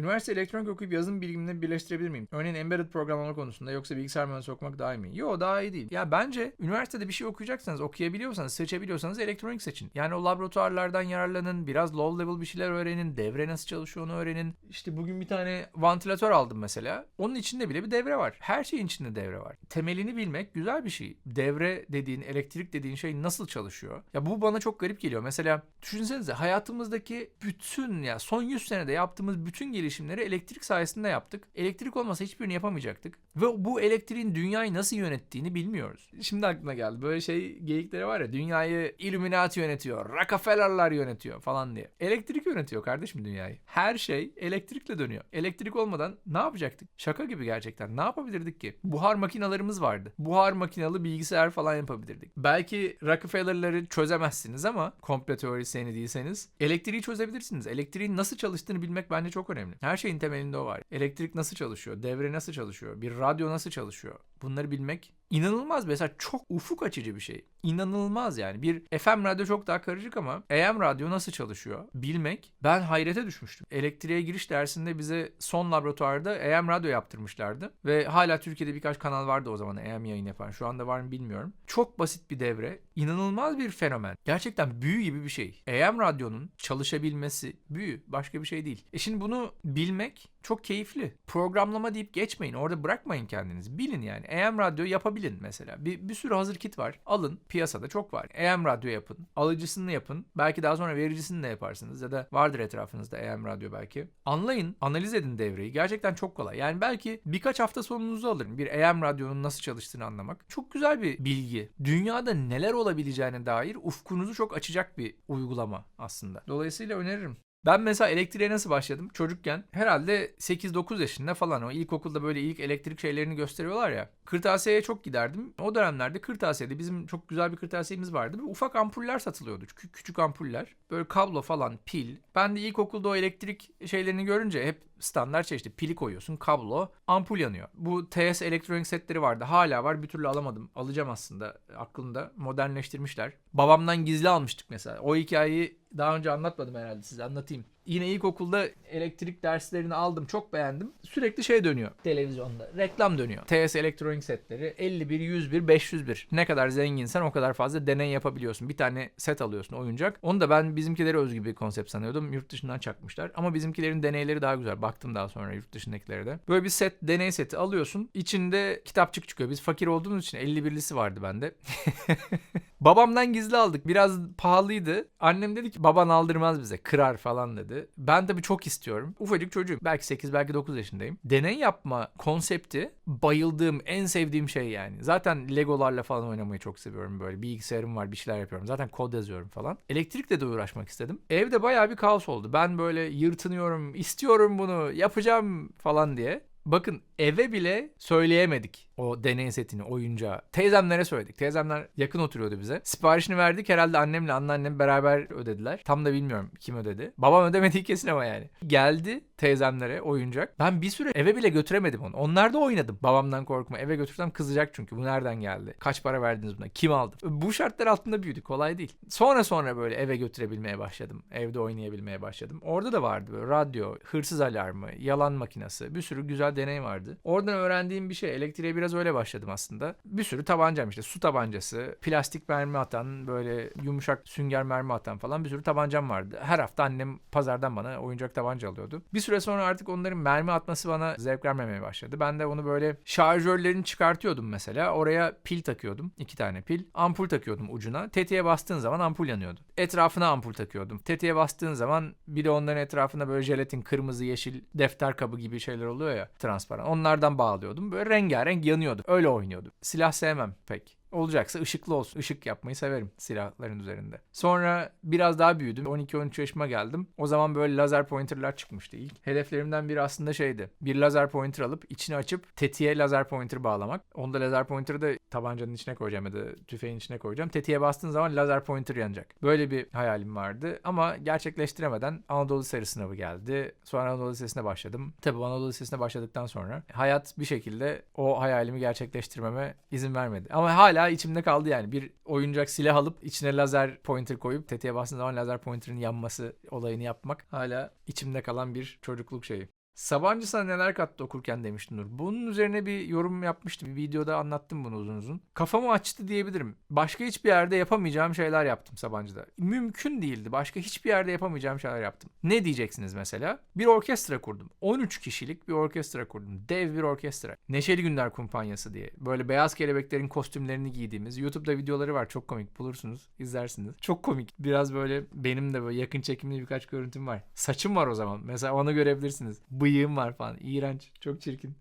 Üniversite elektronik okuyup yazılım bilgimle birleştirebilir miyim? Örneğin embedded programlama konusunda yoksa bilgisayar mühendisi okumak daha iyi mi? Yo daha iyi değil. Ya bence üniversitede bir şey okuyacaksanız, okuyabiliyorsanız, seçebiliyorsanız elektronik seçin. Yani o laboratuvarlardan yararlanın, biraz low level bir şeyler öğrenin, devre nasıl çalışıyor onu öğrenin. İşte bugün bir tane vantilatör aldım mesela. Onun içinde bile bir devre var. Her şeyin içinde devre var. Temelini bilmek güzel bir şey. Devre dediğin, elektrik dediğin şey nasıl çalışıyor? Ya bu bana çok garip geliyor. Mesela düşünsenize hayatımızdaki bütün ya son 100 senede yaptığımız bütün gelişimleri elektrik sayesinde yaptık. Elektrik olmasa hiçbirini yapamayacaktık. Ve bu elektriğin dünyayı nasıl yönettiğini bilmiyoruz. Şimdi aklıma geldi. Böyle şey geyikleri var ya dünyayı Illuminati yönetiyor, Rockefeller'lar yönetiyor falan diye. Elektrik yönetiyor kardeşim dünyayı. Her şey elektrikle dönüyor. Elektrik olmadan ne yapacaktık? Şaka gibi gerçekten. Ne yapabilirdik ki? Buhar makinalarımız vardı. Buhar makinalı bilgisayar falan yapabilirdik. Belki Rockefeller'ları çözemezsiniz ama komple teorisyeni değilseniz elektriği çözebilirsiniz. Elektriğin nasıl çalıştığını bilmek bence çok önemli. Her şeyin temelinde o var. Elektrik nasıl çalışıyor? Devre nasıl çalışıyor? Bir radyo nasıl çalışıyor? Bunları bilmek inanılmaz mesela çok ufuk açıcı bir şey. İnanılmaz yani. Bir FM radyo çok daha karışık ama AM radyo nasıl çalışıyor bilmek ben hayrete düşmüştüm. Elektriğe giriş dersinde bize son laboratuvarda AM radyo yaptırmışlardı ve hala Türkiye'de birkaç kanal vardı o zaman AM yayın yapan. Şu anda var mı bilmiyorum. Çok basit bir devre. İnanılmaz bir fenomen. Gerçekten büyü gibi bir şey. AM radyonun çalışabilmesi büyü. Başka bir şey değil. E şimdi bunu bilmek çok keyifli. Programlama deyip geçmeyin. Orada bırakmayın kendinizi. Bilin yani. AM radyo yapabilin mesela. Bir, bir sürü hazır kit var. Alın. Piyasada çok var. AM radyo yapın. Alıcısını yapın. Belki daha sonra vericisini de yaparsınız. Ya da vardır etrafınızda AM radyo belki. Anlayın. Analiz edin devreyi. Gerçekten çok kolay. Yani belki birkaç hafta sonunuzu alırım. Bir AM radyonun nasıl çalıştığını anlamak. Çok güzel bir bilgi. Dünyada neler olabileceğine dair ufkunuzu çok açacak bir uygulama aslında. Dolayısıyla öneririm. Ben mesela elektriğe nasıl başladım? Çocukken herhalde 8-9 yaşında falan o ilkokulda böyle ilk elektrik şeylerini gösteriyorlar ya. Kırtasiye'ye çok giderdim. O dönemlerde kırtasiyede bizim çok güzel bir kırtasiyemiz vardı. Böyle ufak ampuller satılıyordu. Kü- küçük ampuller. Böyle kablo falan, pil. Ben de ilkokulda o elektrik şeylerini görünce hep standart şey işte pili koyuyorsun, kablo, ampul yanıyor. Bu TS elektronik setleri vardı. Hala var. Bir türlü alamadım. Alacağım aslında aklımda. Modernleştirmişler. Babamdan gizli almıştık mesela. O hikayeyi daha önce anlatmadım herhalde size anlatayım. Yine ilkokulda elektrik derslerini aldım. Çok beğendim. Sürekli şey dönüyor televizyonda. Reklam dönüyor. TS elektronik setleri 51, 101, 501. Ne kadar zenginsen o kadar fazla deney yapabiliyorsun. Bir tane set alıyorsun oyuncak. Onu da ben bizimkileri özgü bir konsept sanıyordum. Yurt dışından çakmışlar. Ama bizimkilerin deneyleri daha güzel. Baktım daha sonra yurt dışındakilere de. Böyle bir set, deney seti alıyorsun. İçinde kitapçık çıkıyor. Biz fakir olduğumuz için 51'lisi vardı bende. Babamdan gizli aldık. Biraz pahalıydı. Annem dedi ki baban aldırmaz bize. Kırar falan dedi. Ben tabii çok istiyorum. Ufacık çocuğum. Belki 8 belki 9 yaşındayım. Deney yapma konsepti bayıldığım, en sevdiğim şey yani. Zaten Legolarla falan oynamayı çok seviyorum böyle. Bilgisayarım var bir şeyler yapıyorum. Zaten kod yazıyorum falan. Elektrikle de uğraşmak istedim. Evde bayağı bir kaos oldu. Ben böyle yırtınıyorum, istiyorum bunu, yapacağım falan diye. Bakın eve bile söyleyemedik o deney setini, oyuncağı. Teyzemlere söyledik. Teyzemler yakın oturuyordu bize. Siparişini verdik. Herhalde annemle anneannem beraber ödediler. Tam da bilmiyorum kim ödedi. Babam ödemediği kesin ama yani. Geldi teyzemlere oyuncak. Ben bir süre eve bile götüremedim onu. Onlarda oynadım. Babamdan korkma. Eve götürsem kızacak çünkü. Bu nereden geldi? Kaç para verdiniz buna? Kim aldı? Bu şartlar altında büyüdük. Kolay değil. Sonra sonra böyle eve götürebilmeye başladım. Evde oynayabilmeye başladım. Orada da vardı böyle radyo, hırsız alarmı, yalan makinesi. Bir sürü güzel deney vardı. Oradan öğrendiğim bir şey. Elektriğe biraz öyle başladım aslında. Bir sürü tabancam işte. Su tabancası, plastik mermi atan, böyle yumuşak sünger mermi atan falan bir sürü tabancam vardı. Her hafta annem pazardan bana oyuncak tabanca alıyordu. Bir süre sonra artık onların mermi atması bana zevk vermemeye başladı. Ben de onu böyle şarjörlerini çıkartıyordum mesela. Oraya pil takıyordum. iki tane pil. Ampul takıyordum ucuna. Tetiğe bastığın zaman ampul yanıyordu. Etrafına ampul takıyordum. Tetiğe bastığın zaman bir de onların etrafında böyle jelatin, kırmızı, yeşil defter kabı gibi şeyler oluyor ya transparan. Onlardan bağlıyordum. Böyle rengarenk yanıyordu. Öyle oynuyordum. Silah sevmem pek. Olacaksa ışıklı olsun. Işık yapmayı severim silahların üzerinde. Sonra biraz daha büyüdüm. 12-13 yaşıma geldim. O zaman böyle lazer pointerlar çıkmıştı ilk. Hedeflerimden biri aslında şeydi. Bir lazer pointer alıp içini açıp tetiğe lazer pointer bağlamak. Onda lazer pointer'ı da tabancanın içine koyacağım ya da tüfeğin içine koyacağım. Tetiğe bastığın zaman lazer pointer yanacak. Böyle bir hayalim vardı ama gerçekleştiremeden Anadolu Lisesi sınavı geldi. Sonra Anadolu Lisesi'ne başladım. Tabii Anadolu Lisesi'ne başladıktan sonra hayat bir şekilde o hayalimi gerçekleştirmeme izin vermedi. Ama hala içimde kaldı yani. Bir oyuncak silah alıp içine lazer pointer koyup tetiğe bastığın zaman lazer pointer'ın yanması olayını yapmak hala içimde kalan bir çocukluk şeyi. Sabancı sana neler kattı okurken demiştin Nur. Bunun üzerine bir yorum yapmıştım. Bir videoda anlattım bunu uzun uzun. Kafamı açtı diyebilirim. Başka hiçbir yerde yapamayacağım şeyler yaptım Sabancı'da. Mümkün değildi. Başka hiçbir yerde yapamayacağım şeyler yaptım. Ne diyeceksiniz mesela? Bir orkestra kurdum. 13 kişilik bir orkestra kurdum. Dev bir orkestra. Neşeli Günler Kumpanyası diye. Böyle beyaz kelebeklerin kostümlerini giydiğimiz. YouTube'da videoları var. Çok komik. Bulursunuz. izlersiniz. Çok komik. Biraz böyle benim de böyle yakın çekimli birkaç görüntüm var. Saçım var o zaman. Mesela onu görebilirsiniz. Bıyığım var falan. İğrenç. Çok çirkin.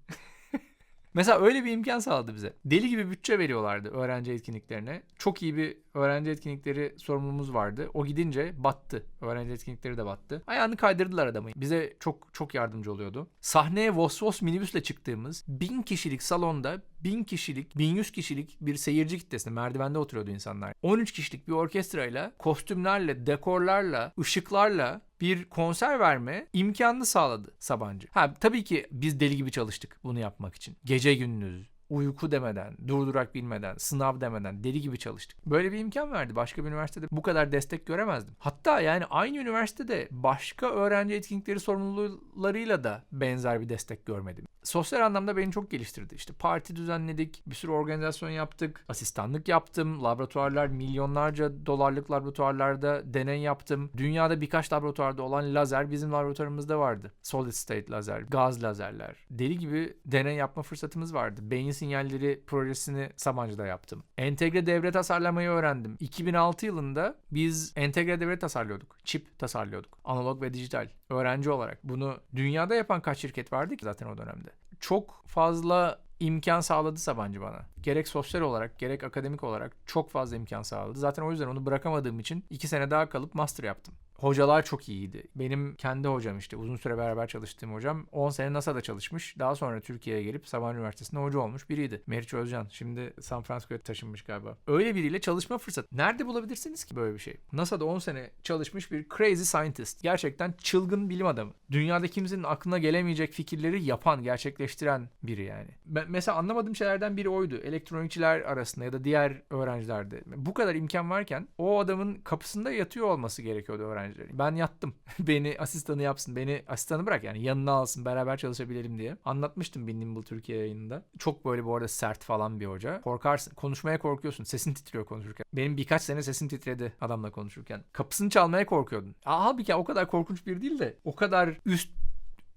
Mesela öyle bir imkan sağladı bize. Deli gibi bütçe veriyorlardı öğrenci etkinliklerine. Çok iyi bir öğrenci etkinlikleri sorumluluğumuz vardı. O gidince battı. Öğrenci etkinlikleri de battı. Ayağını kaydırdılar adamı. Bize çok çok yardımcı oluyordu. Sahneye Vos Vos minibüsle çıktığımız bin kişilik salonda bin kişilik, 1100 kişilik bir seyirci kitlesinde merdivende oturuyordu insanlar. 13 kişilik bir orkestrayla, kostümlerle, dekorlarla, ışıklarla bir konser verme imkanını sağladı Sabancı. Ha tabii ki biz deli gibi çalıştık bunu yapmak için. Gece gündüz uyku demeden, durdurak bilmeden, sınav demeden deli gibi çalıştık. Böyle bir imkan verdi. Başka bir üniversitede bu kadar destek göremezdim. Hatta yani aynı üniversitede başka öğrenci etkinlikleri sorumlularıyla da benzer bir destek görmedim. Sosyal anlamda beni çok geliştirdi. İşte parti düzenledik, bir sürü organizasyon yaptık, asistanlık yaptım, laboratuvarlar, milyonlarca dolarlık laboratuvarlarda deney yaptım. Dünyada birkaç laboratuvarda olan lazer bizim laboratuvarımızda vardı. Solid state lazer, gaz lazerler. Deli gibi deney yapma fırsatımız vardı. Beyin sinyalleri projesini Sabancı'da yaptım. Entegre devre tasarlamayı öğrendim. 2006 yılında biz entegre devre tasarlıyorduk. Çip tasarlıyorduk. Analog ve dijital. Öğrenci olarak. Bunu dünyada yapan kaç şirket vardı ki zaten o dönemde. Çok fazla imkan sağladı Sabancı bana. Gerek sosyal olarak gerek akademik olarak çok fazla imkan sağladı. Zaten o yüzden onu bırakamadığım için iki sene daha kalıp master yaptım. Hocalar çok iyiydi. Benim kendi hocam işte uzun süre beraber çalıştığım hocam 10 sene NASA'da çalışmış. Daha sonra Türkiye'ye gelip Sabancı Üniversitesi'nde hoca olmuş biriydi. Meriç Özcan. Şimdi San Francisco'ya taşınmış galiba. Öyle biriyle çalışma fırsatı. Nerede bulabilirsiniz ki böyle bir şey? NASA'da 10 sene çalışmış bir crazy scientist. Gerçekten çılgın bilim adamı. Dünyada kimsenin aklına gelemeyecek fikirleri yapan, gerçekleştiren biri yani. Ben, mesela anlamadığım şeylerden biri oydu. Elektronikçiler arasında ya da diğer öğrencilerde. Bu kadar imkan varken o adamın kapısında yatıyor olması gerekiyordu öğrenci öğrencileri. Ben yattım. beni asistanı yapsın. Beni asistanı bırak yani yanına alsın. Beraber çalışabilelim diye. Anlatmıştım bir Nimble Türkiye yayınında. Çok böyle bu arada sert falan bir hoca. Korkarsın. Konuşmaya korkuyorsun. Sesin titriyor konuşurken. Benim birkaç sene sesim titredi adamla konuşurken. Kapısını çalmaya korkuyordun. Halbuki o kadar korkunç bir değil de o kadar üst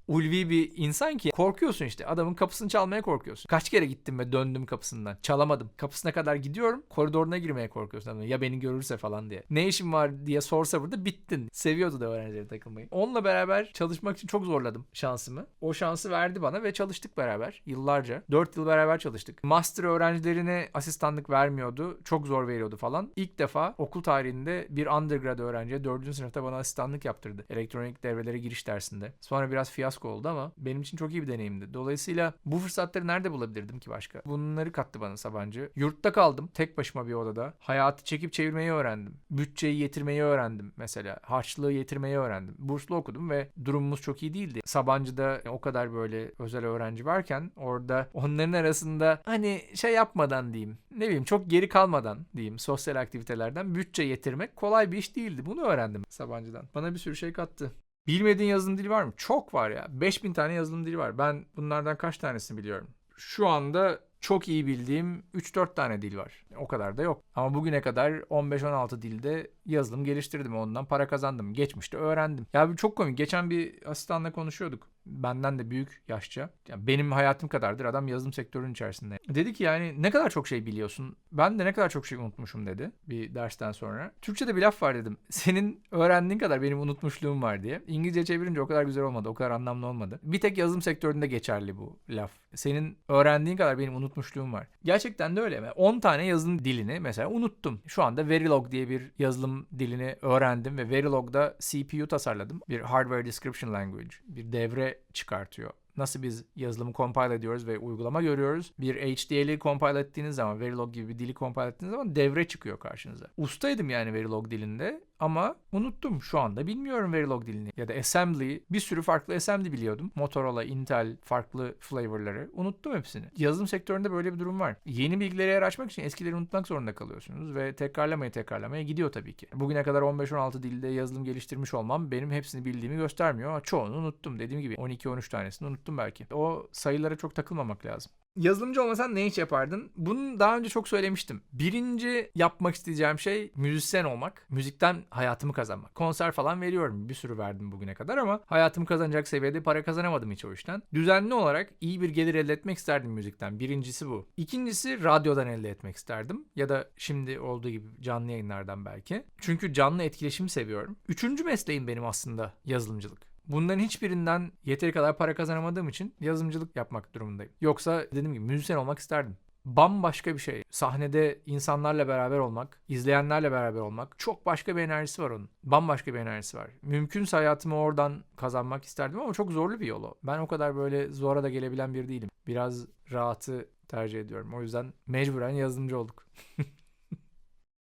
ulvi bir insan ki korkuyorsun işte. Adamın kapısını çalmaya korkuyorsun. Kaç kere gittim ve döndüm kapısından. Çalamadım. Kapısına kadar gidiyorum. Koridoruna girmeye korkuyorsun. Ya beni görürse falan diye. Ne işin var diye sorsa burada bittin. Seviyordu da öğrencileri takılmayı. Onunla beraber çalışmak için çok zorladım şansımı. O şansı verdi bana ve çalıştık beraber yıllarca. 4 yıl beraber çalıştık. Master öğrencilerine asistanlık vermiyordu. Çok zor veriyordu falan. İlk defa okul tarihinde bir undergrad öğrenciye 4. sınıfta bana asistanlık yaptırdı. Elektronik devrelere giriş dersinde. Sonra biraz fiyasko fiyasko oldu ama benim için çok iyi bir deneyimdi. Dolayısıyla bu fırsatları nerede bulabilirdim ki başka? Bunları kattı bana Sabancı. Yurtta kaldım tek başıma bir odada. Hayatı çekip çevirmeyi öğrendim. Bütçeyi yetirmeyi öğrendim mesela. Harçlığı yetirmeyi öğrendim. Burslu okudum ve durumumuz çok iyi değildi. Sabancı'da o kadar böyle özel öğrenci varken orada onların arasında hani şey yapmadan diyeyim. Ne bileyim çok geri kalmadan diyeyim sosyal aktivitelerden bütçe yetirmek kolay bir iş değildi. Bunu öğrendim Sabancı'dan. Bana bir sürü şey kattı. Bilmediğin yazılım dili var mı? Çok var ya. 5000 tane yazılım dili var. Ben bunlardan kaç tanesini biliyorum? Şu anda çok iyi bildiğim 3-4 tane dil var. O kadar da yok. Ama bugüne kadar 15-16 dilde yazılım geliştirdim. Ondan para kazandım. Geçmişte öğrendim. Ya çok komik. Geçen bir asistanla konuşuyorduk benden de büyük yaşça. Yani benim hayatım kadardır adam yazılım sektörünün içerisinde. Dedi ki yani ne kadar çok şey biliyorsun. Ben de ne kadar çok şey unutmuşum dedi bir dersten sonra. Türkçe'de bir laf var dedim. Senin öğrendiğin kadar benim unutmuşluğum var diye. İngilizce çevirince o kadar güzel olmadı. O kadar anlamlı olmadı. Bir tek yazılım sektöründe geçerli bu laf. Senin öğrendiğin kadar benim unutmuşluğum var. Gerçekten de öyle. 10 tane yazılım dilini mesela unuttum. Şu anda Verilog diye bir yazılım dilini öğrendim ve Verilog'da CPU tasarladım. Bir Hardware Description Language. Bir devre çıkartıyor. Nasıl biz yazılımı compile ediyoruz ve uygulama görüyoruz. Bir HDL'i compile ettiğiniz zaman, Verilog gibi bir dili compile ettiğiniz zaman devre çıkıyor karşınıza. Ustaydım yani Verilog dilinde Ama unuttum şu anda bilmiyorum Verilog dilini. Ya da assembly bir sürü farklı assembly biliyordum. Motorola, Intel farklı flavorları. Unuttum hepsini. Yazılım sektöründe böyle bir durum var. Yeni bilgileri yer açmak için eskileri unutmak zorunda kalıyorsunuz ve tekrarlamaya tekrarlamaya gidiyor tabii ki. Bugüne kadar 15-16 dilde yazılım geliştirmiş olmam benim hepsini bildiğimi göstermiyor çoğunu unuttum. Dediğim gibi 12-13 tanesini unuttum belki. O sayılara çok takılmamak lazım. Yazılımcı olmasan ne iş yapardın? Bunu daha önce çok söylemiştim. Birinci yapmak isteyeceğim şey müzisyen olmak. Müzikten hayatımı kazanmak. Konser falan veriyorum. Bir sürü verdim bugüne kadar ama hayatımı kazanacak seviyede para kazanamadım hiç o işten. Düzenli olarak iyi bir gelir elde etmek isterdim müzikten. Birincisi bu. İkincisi radyodan elde etmek isterdim. Ya da şimdi olduğu gibi canlı yayınlardan belki. Çünkü canlı etkileşimi seviyorum. Üçüncü mesleğim benim aslında yazılımcılık. Bunların hiçbirinden yeteri kadar para kazanamadığım için yazılımcılık yapmak durumundayım. Yoksa dediğim gibi müzisyen olmak isterdim. Bambaşka bir şey. Sahnede insanlarla beraber olmak, izleyenlerle beraber olmak çok başka bir enerjisi var onun. Bambaşka bir enerjisi var. Mümkünse hayatımı oradan kazanmak isterdim ama çok zorlu bir yol o. Ben o kadar böyle zora da gelebilen biri değilim. Biraz rahatı tercih ediyorum. O yüzden mecburen yazılımcı olduk.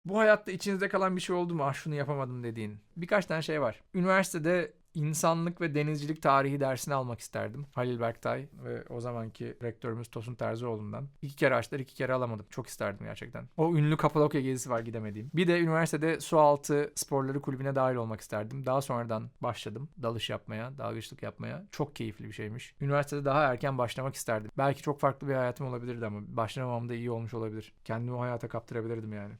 Bu hayatta içinizde kalan bir şey oldu mu? Ah şunu yapamadım dediğin. Birkaç tane şey var. Üniversitede insanlık ve denizcilik tarihi dersini almak isterdim. Halil Berktay ve o zamanki rektörümüz Tosun Terzioğlu'ndan. İki kere açtılar, iki kere alamadım. Çok isterdim gerçekten. O ünlü Kapadokya gezisi var gidemediğim. Bir de üniversitede sualtı sporları kulübüne dahil olmak isterdim. Daha sonradan başladım dalış yapmaya, dalgıçlık yapmaya. Çok keyifli bir şeymiş. Üniversitede daha erken başlamak isterdim. Belki çok farklı bir hayatım olabilirdi ama başlamamam da iyi olmuş olabilir. Kendimi o hayata kaptırabilirdim yani.